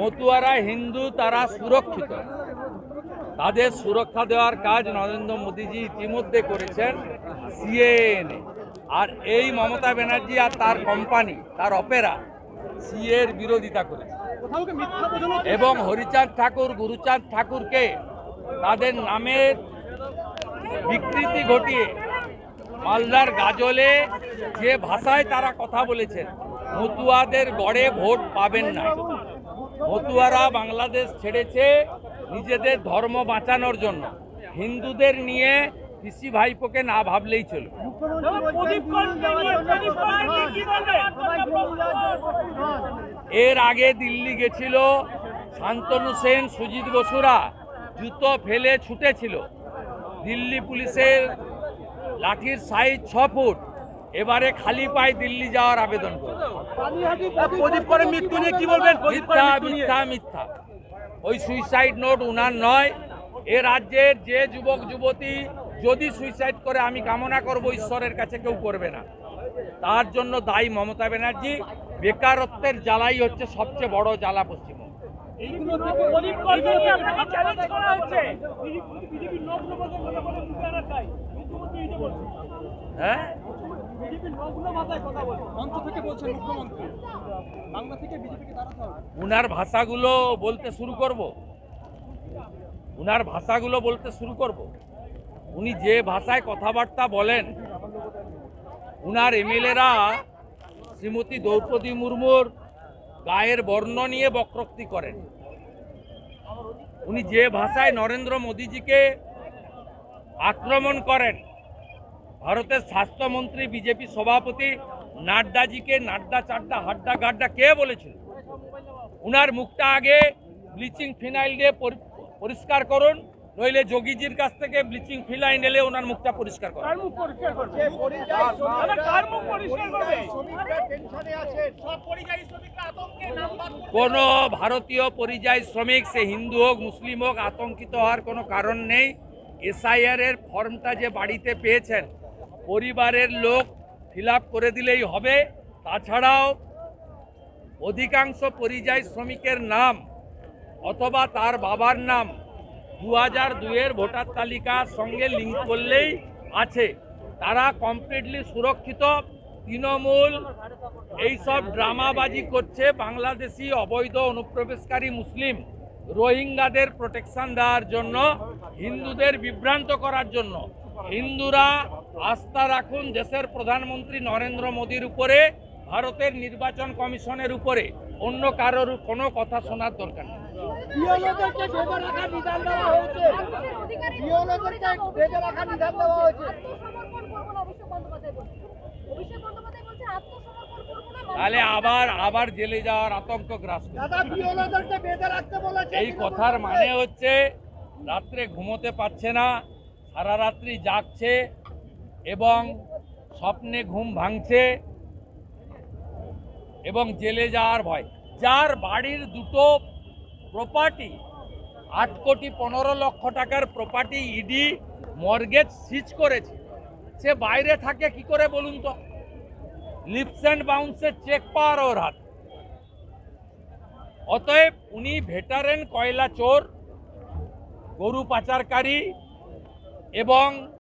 মতুয়ারা হিন্দু, তারা সুরক্ষিত। তাদের সুরক্ষা দেওয়ার কাজ নরেন্দ্র মোদীজি ইতিমধ্যে করেছেন সিএএনএ আর এই মমতা ব্যানার্জি আর তার কোম্পানি তার অপেরা সিএর বিরোধিতা করেছে। এবং হরিচাঁদ ঠাকুর, গুরুচাঁদ ঠাকুরকে তাদের নামের বিকৃতি ঘটিয়ে মালদার গাজলে যে ভাষায় তারা কথা বলেছেন মতুয়াদের গড়ে ভোট পাবেন না। মতুয়ারা বাংলাদেশ ছেড়েছে নিজেদের ধর্ম বাঁচানোর জন্য। হিন্দুদের নিয়ে পিসি ভাইপোকে না ভাবলেই চলবে। এর আগে দিল্লি গেছিল শান্তনু সেন, সুজিত বসুরা, জুতো ফেলে ছুটেছিল। দিল্লি পুলিশের লাঠির সাইজ ছ ফুট। এবারে খালি পায়ে দিল্লি যাওয়ার আবেদন করবে প্রদীপ মৃত্যু নিয়ে কি বলবেন? মিথ্যা মিথ্যা মিথ্যা। ওই সুইসাইড নোট উনার নয়। এ রাজ্যের যে যুবক যুবতী যদি সুইসাইড করে আমি কামনা করব ঈশ্বরের কাছে কেউ করবে না। তার জন্য দায়ী মমতা ব্যানার্জি। বেকারত্বের জ্বালাই হচ্ছে সবচেয়ে বড় জ্বালা পশ্চিমবঙ্গ। হ্যাঁ? উনার ভাষাগুলো বলতে শুরু করব। উনার ভাষাগুলো বলতে শুরু করব। উনি যে ভাষায় কথাবার্তা বলেন, উনার এমএলএরা শ্রীমতী দ্রৌপদী মুর্মুর গায়ের বর্ণ নিয়ে বক্রোক্তি করেন। উনি যে ভাষায় নরেন্দ্র মোদীজিকে আক্রমণ করেন ভারতের স্বাস্থ্যমন্ত্রী বিজেপি সভাপতি নাড্ডাজিকে নাড্ডা চাড্ডা হাড্ডা গাড্ডা কে বলেছিল? উনার মুখটা আগে ব্লিচিং ফিনাইল দিয়ে পরি- পরিষ্কার করুন নইলে যোগীজির কাছ থেকে ব্লিচিং ফিনাইল এলে ওনার মুখটা পরিষ্কার করুন। কোনো ভারতীয় পরিযায়ী শ্রমিক সে হিন্দু হোক মুসলিম হোক আতঙ্কিত হওয়ার কোনো কারণ নেই। এসআইআর এর ফর্মটা যে বাড়িতে পেয়েছেন পরিবারের লোক ফিল করে দিলেই হবে। তাছাড়াও অধিকাংশ পরিযায়ী শ্রমিকের নাম অথবা তার বাবার নাম দু হাজার দুইয়ের ভোটার তালিকার সঙ্গে লিঙ্ক করলেই আছে। তারা কমপ্লিটলি সুরক্ষিত। তৃণমূল এইসব ড্রামাবাজি করছে বাংলাদেশি অবৈধ অনুপ্রবেশকারী মুসলিম রোহিঙ্গাদের প্রোটেকশন দেওয়ার জন্য, হিন্দুদের বিভ্রান্ত করার জন্য। হিন্দুরা আস্থা রাখুন দেশের প্রধানমন্ত্রী নরেন্দ্র মোদীর উপরে ভারতের নির্বাচন কমিশনের উপরে। অন্য কারোর কোনো কথা শোনার দরকার নেই। তাহলে আবার আবার জেলে যাওয়ার আতঙ্ক গ্রাস এই কথার মানে হচ্ছে রাত্রে ঘুমোতে পারছে না সারা রাত্রি জাগছে এবং স্বপ্নে ঘুম ভাঙছে এবং জেলে যাওয়ার ভয়। যার বাড়ির দুটো প্রপার্টি আট কোটি পনেরো লক্ষ টাকার প্রপার্টি ইডি মর্গেজ সিজ করেছে। সে বাইরে থাকে কি করে বলুন তো? লিপস অ্যান্ড বাউন্সের চেক পাওয়ার ওর হাত। অতএব উনি ভেটারেন কয়লা চোর, গরু পাচারকারী এবং